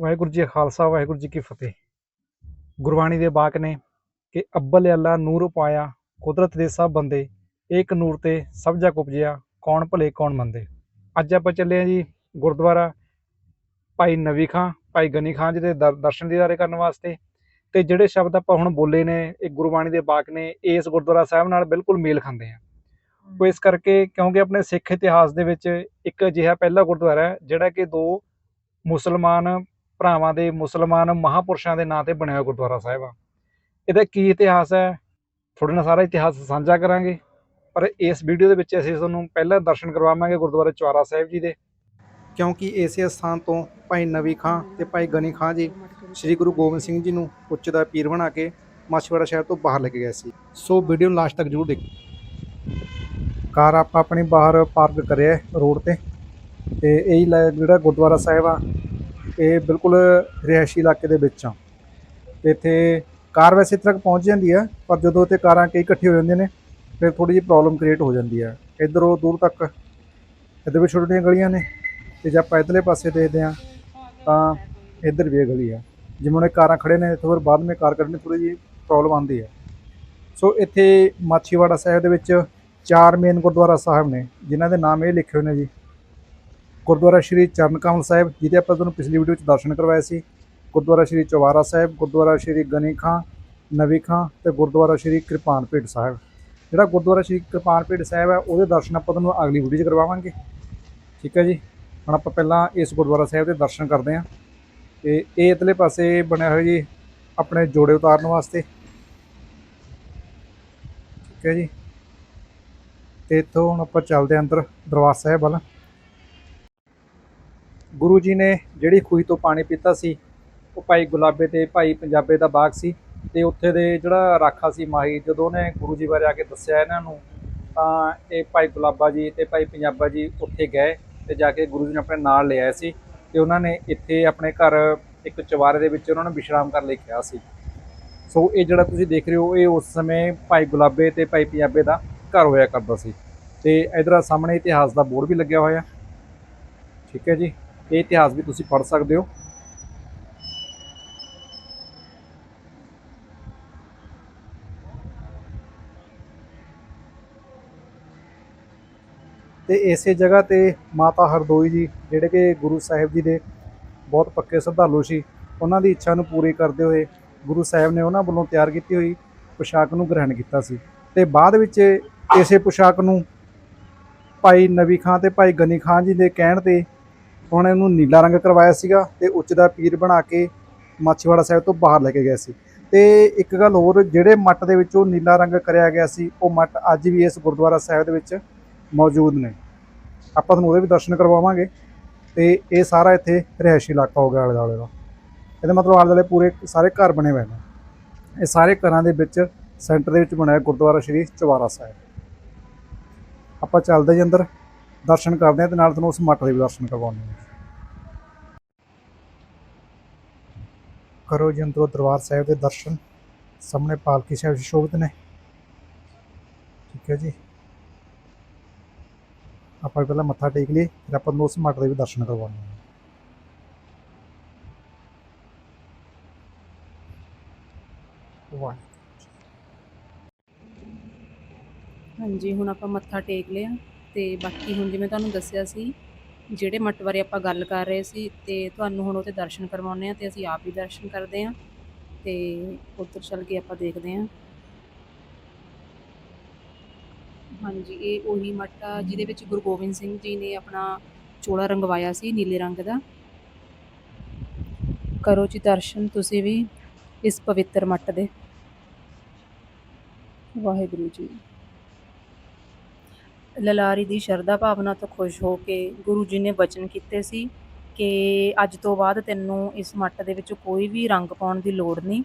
ਵਾਹਿਗੁਰੂ ਜੀ ਖਾਲਸਾ, ਵਾਹਿਗੁਰੂ ਜੀ ਕੀ ਫਤਿਹ। ਗੁਰਬਾਣੀ ਦੇ ਬਾਕ ਨੇ ਕਿ ਅੱਬਲ ਅੱਲਾ ਨੂਰ ਪਾਇਆ, ਕੁਦਰਤ ਦੇ ਸਭ ਬੰਦੇ, ਏਕ ਨੂਰ ਤੇ ਸਭ ਜਗ ਉਪਜਿਆ, ਕੌਣ ਭਲੇ, ਕੌਣ ਮੰਦੇ। ਅੱਜ ਆਪਾਂ ਚੱਲੇ ਹਾਂ ਜੀ ਗੁਰਦੁਆਰਾ ਭਾਈ ਨਵੀ ਖਾਂ, ਭਾਈ ਗਨੀ ਖਾਂ ਜੀ ਦੇ ਦਰ- ਦਰਸ਼ਨ ਦੀਦਾਰੇ ਕਰਨ ਵਾਸਤੇ। ਤੇ ਜਿਹੜੇ ਸ਼ਬਦ ਆਪਾਂ ਹੁਣ ਬੋਲੇ ਨੇ, ਇਹ ਗੁਰਬਾਣੀ ਦੇ ਬਾਕ ਨੇ, ਇਸ ਗੁਰਦੁਆਰਾ ਸਾਹਿਬ ਨਾਲ ਬਿਲਕੁਲ ਮੇਲ ਖਾਂਦੇ ਆ। ਉਹ ਇਸ ਕਰਕੇ ਕਿਉਂਕਿ ਆਪਣੇ ਸਿੱਖ ਇਤਿਹਾਸ ਦੇ ਵਿੱਚ ਇੱਕ ਅਜਿਹਾ ਪਹਿਲਾ ਗੁਰਦੁਆਰਾ ਹੈ, ਜਿਹੜਾ ਕਿ ਦੋ ਮੁਸਲਮਾਨ ਭਰਾਵਾਂ ਦੇ ਮੁਸਲਮਾਨ ਮਹਾਪੁਰਸ਼ਾਂ ਦੇ ਨਾਂ ਤੇ ਬਣਿਆ ਹੋਇਆ ਗੁਰਦੁਆਰਾ ਸਾਹਿਬ ਆ। ਇਹਦਾ ਕੀ ਇਤਿਹਾਸ ਹੈ? ਤੁਹਾਡੇ ਨਾਲ ਸਾਰਾ ਇਤਿਹਾਸ ਸਾਂਝਾ ਕਰਾਂਗੇ। ਪਰ ਇਸ ਵੀਡੀਓ ਦੇ ਵਿੱਚ ਅਸੀਂ ਤੁਹਾਨੂੰ ਪਹਿਲਾਂ ਦਰਸ਼ਨ ਕਰਵਾਵਾਂਗੇ ਗੁਰਦੁਆਰਾ ਚੁਆਰਾ ਸਾਹਿਬ ਜੀ ਦੇ। ਕਿਉਂਕਿ ਇਸੇ ਸਥਾਨ ਤੋਂ ਭਾਈ ਨਵੀ ਖਾਂ ਤੇ ਭਾਈ ਗਨੀ ਖਾਂ ਜੀ ਸ੍ਰੀ ਗੁਰੂ ਗੋਬਿੰਦ ਸਿੰਘ ਜੀ ਨੂੰ ਉੱਚ ਦਾ ਪੀਰ ਬਣਾ ਕੇ ਮਾਛੀਵਾੜਾ ਸ਼ਹਿਰ ਤੋਂ ਬਾਹਰ ਲੈ ਕੇ ਗਏ ਸੀ। ਸੋ ਵੀਡੀਓ ਨੂੰ ਲਾਸਟ ਤੱਕ ਜ਼ਰੂਰ ਦੇਖੋ। ਕਾਰ ਆਪਾਂ ਆਪਣੀ ਬਾਹਰ ਪਾਰਕ ਕਰਿਆ ਰੋਡ ਤੇ। ਤੇ ਇਹ ਲੈ- ਜਿਹੜਾ ਗੁਰਦੁਆਰਾ ਸਾਹਿਬ ਆ ਇਹ ਬਿਲਕੁਲ ਰਿਹਾਇਸ਼ੀ ਇਲਾਕੇ ਦੇ ਵਿੱਚ ਆ। ਤੇ ਇੱਥੇ ਕਾਰ ਵੈਸੇ ਇੱਥੇ ਤੱਕ ਪਹੁੰਚ ਜਾਂਦੀ ਹੈ ਪਰ ਜਦੋਂ ਤੇ ਕਾਰਾਂ ਕਈ ਇਕੱਠੇ ਹੋ ਜਾਂਦੇ ਨੇ, ਫਿਰ ਥੋੜੀ ਜਿਹੀ ਪ੍ਰੋਬਲਮ ਕ੍ਰੀਏਟ ਹੋ ਜਾਂਦੀ ਹੈ ਇੱਧਰੋਂ ਦੂਰ ਤੱਕ ਇੱਧਰ ਵੀ ਛੋਟੀਆਂ ਗਲੀਆਂ ਨੇ ਤੇ ਜੇ ਆਪਾਂ ਇੱਧਰਲੇ ਪਾਸੇ ਦੇਖਦੇ ਆ ਤਾਂ ਇੱਧਰ ਵੀ ਇਹ ਗਲੀ ਆ। ਜਿਵੇਂ ਉਹਨੇ ਕਾਰਾਂ ਖੜੇ ਨੇ ਥੋੜਾ ਬਾਅਦ ਵਿੱਚ ਕਾਰ ਕੱਢਣੀ ਥੋੜੀ ਜਿਹੀ ਪ੍ਰੋਬਲਮ ਆਉਂਦੀ ਹੈ ਸੋ ਇੱਥੇ ਮਾਛੀਵਾੜਾ ਸਾਹਿਬ ਦੇ ਵਿੱਚ ਚਾਰ ਮੇਨ ਗੁਰਦੁਆਰਾ ਸਾਹਿਬ ਨੇ, ਜਿਨ੍ਹਾਂ ਦੇ ਨਾਮ ਇਹ ਲਿਖੇ ਹੋਏ ਨੇ ਜੀ। ਗੁਰਦੁਆਰਾ ਸ਼੍ਰੀ ਚਰਨ ਕਮਲ ਸਾਹਿਬ, ਜਿਹਦੇ ਆਪਾਂ ਤੁਹਾਨੂੰ ਪਿਛਲੀ ਵੀਡੀਓ 'ਚ ਦਰਸ਼ਨ ਕਰਵਾਏ ਸੀ। ਗੁਰਦੁਆਰਾ ਸ਼੍ਰੀ ਚੌਵਾਰਾ ਸਾਹਿਬ, ਗੁਰਦੁਆਰਾ ਸ਼੍ਰੀ ਗਨੀ ਖਾਂ, ਨਵੀ ਖਾਂ ਤੇ ਗੁਰਦੁਆਰਾ ਸ਼੍ਰੀ ਕਿਰਪਾਨਪੇਟ ਸਾਹਿਬ। ਜਿਹੜਾ ਗੁਰਦੁਆਰਾ ਸ਼੍ਰੀ ਕਿਰਪਾਨਪੇਟ ਸਾਹਿਬ ਹੈ, ਉਹਦੇ ਦਰਸ਼ਨ ਆਪਾਂ ਤੁਹਾਨੂੰ ਅਗਲੀ ਵੀਡੀਓ 'ਚ ਕਰਵਾਵਾਂਗੇ। ਠੀਕ ਹੈ ਜੀ? ਹੁਣ ਆਪਾਂ ਪਹਿਲਾਂ ਇਸ ਗੁਰਦੁਆਰਾ ਸਾਹਿਬ ਦੇ ਦਰਸ਼ਨ ਕਰਦੇ ਹਾਂ। ਤੇ ਇਹ ਇਧਰਲੇ ਪਾਸੇ ਬਣਿਆ ਹੋਇਆ ਜੀ, ਆਪਣੇ ਜੋੜੇ ਉਤਾਰਨ ਵਾਸਤੇ। ਠੀਕ ਹੈ ਜੀ? ਤੇ ਇੱਥੋਂ ਹੁਣ ਆਪਾਂ ਚੱਲਦੇ ਹਾਂ ਅੰਦਰ ਦਰਬਾਰ ਸਾਹਿਬ ਵੱਲ। ਗੁਰੂ ਜੀ ਨੇ ਜਿਹੜੀ ਖੂਹੀ ਤੋਂ ਪਾਣੀ ਪੀਤਾ ਸੀ, ਉਹ ਭਾਈ ਗੁਲਾਬੇ ਤੇ ਭਾਈ ਪੰਜਾਬੇ ਦਾ ਬਾਗ ਸੀ ਤੇ ਉੱਥੇ ਦੇ ਜਿਹੜਾ ਰਾਖਾ ਸੀ ਮਾਹੀ, ਜਦੋਂ ਉਹਨੇ ਗੁਰੂ ਜੀ ਬਾਰੇ ਆ ਕੇ ਦੱਸਿਆ ਇਹਨਾਂ ਨੂੰ, ਤਾਂ ਇਹ ਭਾਈ ਗੁਲਾਬਾ ਜੀ ਤੇ ਭਾਈ ਪੰਜਾਬਾ ਜੀ ਉੱਥੇ ਗਏ ਤੇ ਜਾ ਕੇ ਗੁਰੂ ਜੀ ਨੇ ਆਪਣੇ ਨਾਲ ਲੈ ਸੀ ਤੇ ਉਹਨਾਂ ਨੇ ਇੱਥੇ ਆਪਣੇ ਘਰ ਇੱਕ ਚਵਾਰੇ ਦੇ ਵਿੱਚ ਉਹਨਾਂ ਨੂੰ ਵਿਸ਼ਰਾਮ ਕਰਨ ਲਈ ਕਿਹਾ ਸੀ। ਸੋ ਇਹ ਜਿਹੜਾ ਤੁਸੀਂ ਦੇਖ ਰਹੇ ਹੋ, ਇਹ ਉਸ ਸਮੇਂ ਭਾਈ ਗੁਲਾਬੇ ਤੇ ਭਾਈ ਪੰਜਾਬੇ ਦਾ ਘਰ ਹੋਇਆ ਕਰਦਾ ਸੀ ਤੇ ਇਧਰ ਸਾਹਮਣੇ ਇਤਿਹਾਸ ਦਾ ਬੋਰਡ ਵੀ ਲੱਗਿਆ ਹੋਇਆ। ਠੀਕ ਹੈ ਜੀ। ਇਹ ਇਤਿਹਾਸ ਵੀ ਤੁਸੀਂ ਪੜ੍ਹ ਸਕਦੇ ਹੋ। ਤੇ ਇਸੇ ਜਗ੍ਹਾ ਤੇ ਮਾਤਾ ਹਰਦੋਈ ਜੀ, ਜਿਹੜੇ ਕਿ ਗੁਰੂ ਸਾਹਿਬ ਜੀ ਦੇ ਬਹੁਤ ਪੱਕੇ ਸ਼ਰਧਾਲੂ ਸੀ, ਉਹਨਾਂ ਦੀ ਇੱਛਾ ਨੂੰ ਪੂਰੀ ਕਰਦੇ ਹੋਏ ਗੁਰੂ ਸਾਹਿਬ ਨੇ ਉਹਨਾਂ ਵੱਲੋਂ ਤਿਆਰ ਕੀਤੀ ਹੋਈ ਪੁਸ਼ਾਕ ਨੂੰ ਗ੍ਰਹਿਣ ਕੀਤਾ ਸੀ। ਤੇ ਬਾਅਦ ਵਿੱਚ ਇਸੇ ਪੁਸ਼ਾਕ ਨੂੰ ਭਾਈ ਨਵੀ ਖਾਂ ਤੇ ਭਾਈ ਗਨੀ ਖਾਂ ਜੀ ਦੇ ਕਹਿਣ ਤੇ ਉਹਨਾਂ ਨੇ ਉਹਨੂੰ ਨੀਲਾ ਰੰਗ ਕਰਵਾਇਆ ਸੀਗਾ ਤੇ ਉੱਚ ਦਾ ਪੀਰ ਬਣਾ ਕੇ ਮਾਛੀਵਾੜਾ ਸਾਹਿਬ ਤੋਂ ਬਾਹਰ ਲੈ ਕੇ ਗਏ ਸੀ। ਤੇ ਇੱਕ ਗੱਲ ਹੋਰ, ਜਿਹੜੇ ਮੱਟ ਦੇ ਵਿੱਚ ਉਹ ਨੀਲਾ ਰੰਗ ਕਰਿਆ ਗਿਆ ਸੀ, ਉਹ ਮੱਟ ਅੱਜ ਵੀ ਇਸ ਗੁਰਦੁਆਰਾ ਸਾਹਿਬ ਦੇ ਵਿੱਚ ਮੌਜੂਦ ਨੇ। ਆਪਾਂ ਤੁਹਾਨੂੰ ਉਹਦੇ ਵੀ ਦਰਸ਼ਨ ਕਰਵਾਵਾਂਗੇ ਤੇ ਇਹ ਸਾਰਾ ਇੱਥੇ ਰਿਹਾਇਸ਼ੀ ਇਲਾਕਾ ਹੋ ਗਿਆ ਆਲੇ ਦੁਆਲੇ ਦਾ। ਇਹਦਾ ਮਤਲਬ ਆਲੇ ਦੁਆਲੇ ਪੂਰੇ ਸਾਰੇ ਘਰ ਬਣੇ ਹੋਏ ਨੇ। ਇਹ ਸਾਰੇ ਘਰਾਂ ਦੇ ਵਿੱਚ ਸੈਂਟਰ ਦੇ ਵਿੱਚ ਬਣਿਆ ਗੁਰਦੁਆਰਾ ਸ਼੍ਰੀ ਚਵਾਰਾ ਸਾਹਿਬ। ਆਪਾਂ ਚੱਲਦੇ ਜੀ ਅੰਦਰ। ਦਰਸ਼ਨ ਕਰਦੇ ਹਾਂ ਤੇ ਨਾਲ ਤੁਹਾਨੂੰ ਉਸ ਮੱਠ ਦੇ ਵੀ ਦਰਸ਼ਨ ਕਰਵਾਉਂਦੇ ਹਾਂ ਕਰੋ ਜੀ ਅੰਦਰੋਂ ਦਰਬਾਰ ਸਾਹਿਬ ਦੇ ਦਰਸ਼ਨ। ਸਾਹਮਣੇ ਪਾਲਕੀ ਸਾਹਿਬ ਸ਼ੋਭਿਤ ਨੇ। ਠੀਕ ਹੈ ਜੀ। ਆਪਾਂ ਪਹਿਲਾਂ ਮੱਥਾ ਟੇਕ ਲਈਏ ਫਿਰ ਆਪਾਂ ਨੂੰ ਉਸ ਮੱਠ ਦੇ ਵੀ ਦਰਸ਼ਨ ਕਰਵਾਉਂਦੇ ਹਾਂ ਵਾਹ ਹਾਂਜੀ ਹੁਣ ਆਪਾਂ ਮੱਥਾ ਟੇਕ ਲਿਆ। ਤੇ ਬਾਕੀ ਹੁਣ ਜਿਵੇਂ ਤੁਹਾਨੂੰ ਦੱਸਿਆ ਸੀ, ਜਿਹੜੇ ਮੱਟ ਬਾਰੇ ਆਪਾਂ ਗੱਲ ਕਰ ਰਹੇ ਸੀ ਤੇ ਤੁਹਾਨੂੰ ਹੁਣ ਉਹਦੇ ਦਰਸ਼ਨ ਕਰਵਾਉਂਦੇ ਆ ਤੇ ਅਸੀਂ ਆਪ ਹੀ ਦਰਸ਼ਨ ਕਰਦੇ ਆ ਤੇ ਉੱਧਰ ਚੱਲ ਕੇ ਆਪਾਂ ਦੇਖਦੇ ਆ ਹਾਂਜੀ, ਇਹ ਉਹੀ ਮੱਟ ਆ ਜਿਹਦੇ ਵਿੱਚ ਗੁਰੂ ਗੋਬਿੰਦ ਸਿੰਘ ਜੀ ਨੇ ਆਪਣਾ ਚੋਲਾ ਰੰਗਵਾਇਆ ਸੀ ਨੀਲੇ ਰੰਗ ਦਾ। ਕਰੋ ਜੀ ਦਰਸ਼ਨ ਤੁਸੀਂ ਵੀ ਇਸ ਪਵਿੱਤਰ ਮੱਟ ਦੇ। ਵਾਹਿਗੁਰੂ ਜੀ। ਲਲਾਰੀ ਦੀ ਸ਼ਰਧਾ ਭਾਵਨਾ ਤੋਂ ਖੁਸ਼ ਹੋ ਕੇ ਗੁਰੂ ਜੀ ਨੇ ਵਚਨ ਕੀਤੇ ਸੀ ਕਿ ਅੱਜ ਤੋਂ ਬਾਅਦ ਤੈਨੂੰ ਇਸ ਮੱਟ ਦੇ ਵਿੱਚ ਕੋਈ ਵੀ ਰੰਗ ਪਾਉਣ ਦੀ ਲੋੜ ਨਹੀਂ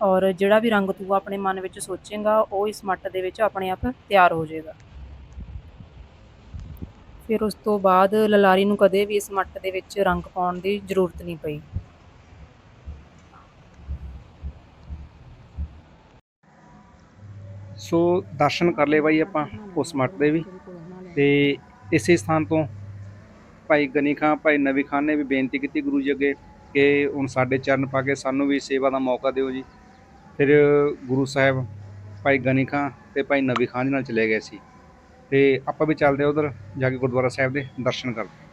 ਔਰ ਜਿਹੜਾ ਵੀ ਰੰਗ ਤੂੰ ਆਪਣੇ ਮਨ ਵਿੱਚ ਸੋਚੇਂਗਾ, ਉਹ ਇਸ ਮੱਟ ਦੇ ਵਿੱਚ ਆਪਣੇ ਆਪ ਤਿਆਰ ਹੋ ਜਾਏਗਾ। ਫਿਰ ਉਸ ਤੋਂ ਬਾਅਦ ਲਲਾਰੀ ਨੂੰ ਕਦੇ ਵੀ ਇਸ ਮੱਟ ਦੇ ਵਿੱਚ ਰੰਗ ਪਾਉਣ ਦੀ ਜ਼ਰੂਰਤ ਨਹੀਂ ਪਈ। ਸੋ ਦਰਸ਼ਨ ਕਰ ਲਏ ਬਾਈ ਆਪਾਂ ਉਸ ਮੱਠ ਦੇ ਵੀ। ਤੇ ਇਸੇ ਸਥਾਨ ਤੋਂ ਭਾਈ ਗਨੀ ਖਾਂ, ਭਾਈ ਨਵੀ ਖਾਨ ਨੇ ਵੀ ਬੇਨਤੀ ਕੀਤੀ ਗੁਰੂ ਜੀ ਅੱਗੇ ਕਿ ਹੁਣ ਸਾਡੇ ਚਰਨ ਪਾ ਕੇ ਸਾਨੂੰ ਵੀ ਸੇਵਾ ਦਾ ਮੌਕਾ ਦਿਓ ਜੀ। ਫਿਰ ਗੁਰੂ ਸਾਹਿਬ ਭਾਈ ਗਨੀ ਖਾਂ ਤੇ ਭਾਈ ਨਬੀ ਖਾਂ ਜੀ ਨਾਲ ਚਲੇ ਗਏ ਸੀ। ਤੇ ਆਪਾਂ ਵੀ ਚੱਲਦੇ ਉਧਰ, ਜਾ ਕੇ ਗੁਰਦੁਆਰਾ ਸਾਹਿਬ ਦੇ ਦਰਸ਼ਨ ਕਰਦੇ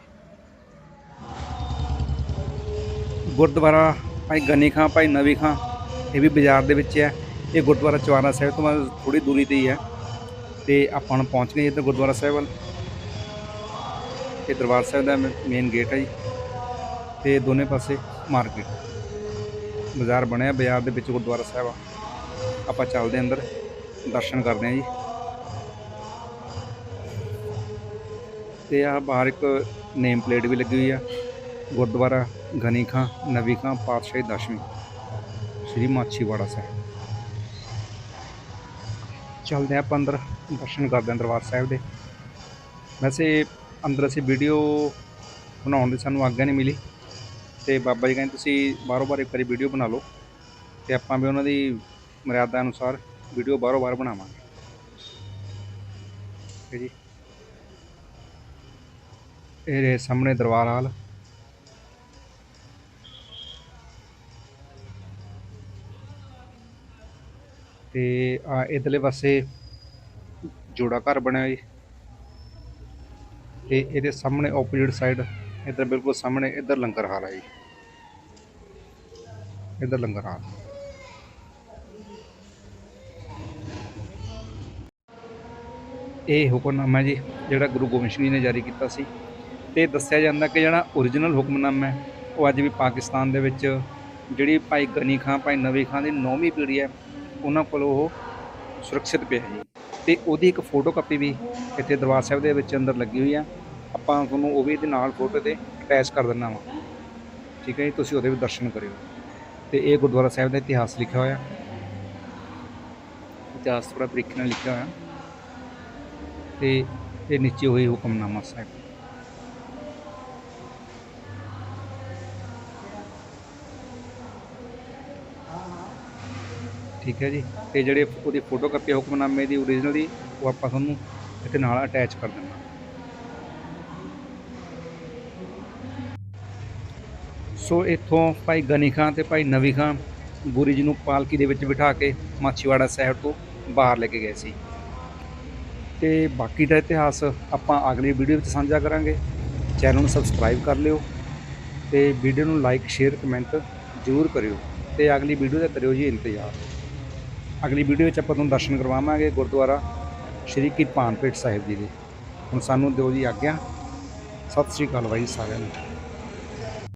ਗੁਰਦੁਆਰਾ ਭਾਈ ਗਨੀ ਖਾਂ, ਭਾਈ ਨਬੀ ਖਾਂ, ਇਹ ਵੀ ਬਾਜ਼ਾਰ ਦੇ ਵਿੱਚ ਹੈ। ਇਹ ਗੁਰਦੁਆਰਾ ਚਵਾਨਾ ਸਾਹਿਬ ਤੋਂ ਥੋੜੀ ਦੂਰੀ ਤੇ ਹੀ ਹੈ। ਤੇ ਆਪਾਂ ਹੁਣ ਪਹੁੰਚ ਗਏ ਇੱਧਰ ਗੁਰਦੁਆਰਾ ਸਾਹਿਬ ਵੱਲ। ਇਹ ਦਰਬਾਰ ਸਾਹਿਬ ਦਾ ਮੇਨ ਗੇਟ ਹੈ ਜੀ। ਤੇ ਦੋਨੇ ਪਾਸੇ ਮਾਰਕੀਟ ਬਾਜ਼ਾਰ ਬਣਿਆ, ਬਾਜ਼ਾਰ ਦੇ ਵਿੱਚ ਗੁਰਦੁਆਰਾ ਸਾਹਿਬ ਆ। ਆਪਾਂ ਚੱਲਦੇ ਹਾਂ ਅੰਦਰ। ਦਰਸ਼ਨ ਕਰਦੇ ਹਾਂ ਜੀ। ਤੇ ਆ ਬਾਹਰ ਇੱਕ ਨੇਮ ਪਲੇਟ ਵੀ ਲੱਗੀ ਹੋਈ ਆ। ਗੁਰਦੁਆਰਾ ਗਨੀ ਖਾਂ ਨਬੀ ਖਾਂ ਪਾਤਸ਼ਾਹੀ ਦਸ਼ਮੀ। ਸ੍ਰੀ ਮਾਛੀਵਾੜਾ ਸਾਹਿਬ। ਚੱਲਦੇ ਹਾਂ ਆਪਾਂ ਅੰਦਰ, ਦਰਸ਼ਨ ਕਰਦੇ ਹਾਂ ਦਰਬਾਰ ਸਾਹਿਬ ਦੇ। ਵੈਸੇ ਅੰਦਰ ਅਸੀਂ ਵੀਡੀਓ ਬਣਾਉਣ ਦੀ ਸਾਨੂੰ ਆਗਿਆ ਨਹੀਂ ਮਿਲੀ। ਤੇ ਬਾਬਾ ਜੀ ਕਹਿੰਦੇ ਤੁਸੀਂ ਬਾਰੋ ਬਾਰ ਇੱਕ ਵਾਰੀ ਵੀਡੀਓ ਬਣਾ ਲਓ। ਤੇ ਆਪਾਂ ਵੀ ਉਹਨਾਂ ਦੀ ਮਰਿਆਦਾ ਅਨੁਸਾਰ ਵੀਡੀਓ ਬਾਰੋ ਬਾਰ ਬਣਾਵਾਂਗੇ। ਠੀਕ ਹੈ ਜੀ। ਇਹ ਰਹੇ ਸਾਹਮਣੇ ਦਰਬਾਰ ਹਾਲ। ਤੇ ਆ ਇਧਰਲੇ ਪਾਸੇ ਜੋੜਾ ਘਰ ਬਣਿਆ ਜੀ। ਤੇ ਇਹਦੇ ਸਾਹਮਣੇ ਆਪੋਜ਼ਿਟ ਸਾਈਡ ਇੱਧਰ ਬਿਲਕੁਲ ਸਾਹਮਣੇ ਇੱਧਰ ਲੰਗਰ ਹਾਲ ਹੈ ਜੀ। ਇੱਧਰ ਲੰਗਰ ਹਾਲ। ਇਹ ਹੁਕਮਨਾਮਾ ਜੀ, ਜਿਹੜਾ ਗੁਰੂ ਗੋਬਿੰਦ ਸਿੰਘ ਜੀ ਨੇ ਜਾਰੀ ਕੀਤਾ ਸੀ। ਤੇ ਦੱਸਿਆ ਜਾਂਦਾ ਕਿ ਜਿਹੜਾ ਓਰੀਜਨਲ ਹੁਕਮਨਾਮਾ ਹੈ, ਉਹ ਅੱਜ ਵੀ ਪਾਕਿਸਤਾਨ ਦੇ ਵਿੱਚ ਜਿਹੜੀ ਭਾਈ ਗਨੀ ਖਾਂ, ਭਾਈ ਨਵੀ ਖਾਂ ਦੀ ਨੌਵੀਂ ਪੀੜ੍ਹੀ ਹੈ ਉਹਨਾਂ ਕੋਲ ਉਹ ਸੁਰੱਖਿਅਤ ਪਿਆ ਹੈ ਜੀ। ਤੇ ਉਹਦੀ ਇੱਕ ਫੋਟੋ ਕਾਪੀ ਵੀ ਇੱਥੇ ਦਰਬਾਰ ਸਾਹਿਬ ਦੇ ਵਿੱਚ ਅੰਦਰ ਲੱਗੀ ਹੋਈ ਆ। ਆਪਾਂ ਤੁਹਾਨੂੰ ਉਹ ਵੀ ਇਹਦੇ ਨਾਲ ਫੋਟੋ ਤੇ ਅਟੈਚ ਕਰ ਦਿੰਨਾ ਵਾ। ਠੀਕ ਹੈ ਜੀ, ਤੁਸੀਂ ਉਹਦੇ ਵੀ ਦਰਸ਼ਨ ਕਰਿਓ। ਤੇ ਇਹ ਗੁਰਦੁਆਰਾ ਸਾਹਿਬ ਦਾ ਇਤਿਹਾਸ ਲਿਖਿਆ ਹੋਇਆ। ਇਤਿਹਾਸ ਥੋੜਾ ਤਰੀਕੇ ਨਾਲ ਲਿਖਿਆ ਹੋਇਆ। ਤੇ ਇਹ ਨੀਚੇ ਹੋਈ ਹੁਕਮਨਾਮਾ ਸਾਹਿਬ। ਠੀਕ ਹੈ ਜੀ। ਤੇ ਜਿਹੜੇ ਉਹਦੀ ਫੋਟੋ ਕਾਪੀ ਹੈ ਹੁਕਮਨਾਮੇ ਦੀ ਓਰੀਜਨਲ ਦੀ, ਉਹ ਆਪਾਂ ਤੁਹਾਨੂੰ ਇੱਥੇ ਨਾਲ ਅਟੈਚ ਕਰ ਦਿੰਦਾ ਸੋ ਇੱਥੋਂ ਭਾਈ ਗਨੀ ਖਾਂ ਤੇ ਭਾਈ ਨਵੀ ਖਾਂ ਗੁਰੂ ਜੀ ਨੂੰ ਪਾਲਕੀ ਦੇ ਵਿੱਚ ਬਿਠਾ ਕੇ ਮਾਛੀਵਾੜਾ ਸਾਹਿਬ ਤੋਂ ਬਾਹਰ ਲੈ ਕੇ ਗਏ ਸੀ। ਤੇ ਬਾਕੀ ਦਾ ਇਤਿਹਾਸ ਆਪਾਂ ਅਗਲੀ ਵੀਡੀਓ ਵਿੱਚ ਸਾਂਝਾ ਕਰਾਂਗੇ। ਚੈਨਲ ਨੂੰ ਸਬਸਕ੍ਰਾਈਬ ਕਰ ਲਿਓ ਤੇ ਵੀਡੀਓ ਨੂੰ ਲਾਈਕ ਸ਼ੇਅਰ ਕਮੈਂਟ ਜ਼ਰੂਰ ਕਰਿਓ ਤੇ ਅਗਲੀ ਵੀਡੀਓ ਦਾ ਕਰਿਓ ਜੀ ਇੰਤਜ਼ਾਰ। ਅਗਲੀ ਵੀਡੀਓ ਵਿੱਚ ਆਪਾਂ ਤੁਹਾਨੂੰ ਦਰਸ਼ਨ ਕਰਵਾਵਾਂਗੇ ਗੁਰਦੁਆਰਾ ਸ਼੍ਰੀ ਕਿਰਪਾਨਪੇਟ ਸਾਹਿਬ ਜੀ ਦੇ। ਹੁਣ ਸਾਨੂੰ ਦਿਓ ਜੀ ਆਗਿਆ। ਸਤਿ ਸ੍ਰੀ ਅਕਾਲ ਬਾਈ ਸਾਰਿਆਂ ਨੂੰ।